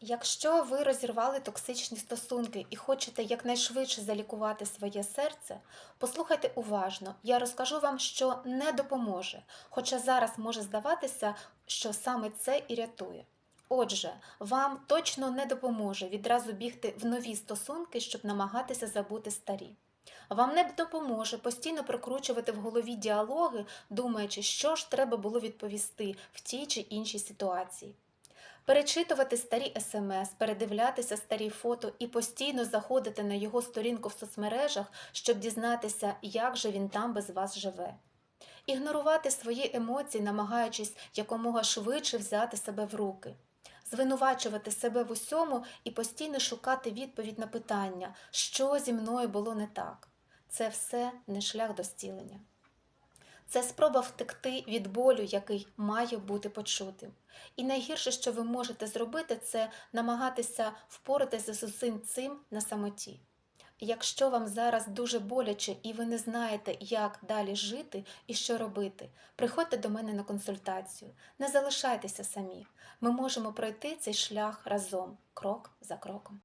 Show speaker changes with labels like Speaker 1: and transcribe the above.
Speaker 1: Якщо ви розірвали токсичні стосунки і хочете якнайшвидше залікувати своє серце, послухайте уважно. Я розкажу вам, що не допоможе, хоча зараз може здаватися, що саме це і рятує. Отже, вам точно не допоможе відразу бігти в нові стосунки, щоб намагатися забути старі. Вам не допоможе постійно прокручувати в голові діалоги, думаючи, що ж треба було відповісти в тій чи іншій ситуації. Перечитувати старі смс, передивлятися старі фото і постійно заходити на його сторінку в соцмережах, щоб дізнатися, як же він там без вас живе. Ігнорувати свої емоції, намагаючись якомога швидше взяти себе в руки, звинувачувати себе в усьому і постійно шукати відповідь на питання, що зі мною було не так. Це все не шлях до зцілення. Це спроба втекти від болю, який має бути почутим. І найгірше, що ви можете зробити, це намагатися впоратися з усім цим на самоті. Якщо вам зараз дуже боляче і ви не знаєте, як далі жити і що робити, приходьте до мене на консультацію. Не залишайтеся самі. Ми можемо пройти цей шлях разом, крок за кроком.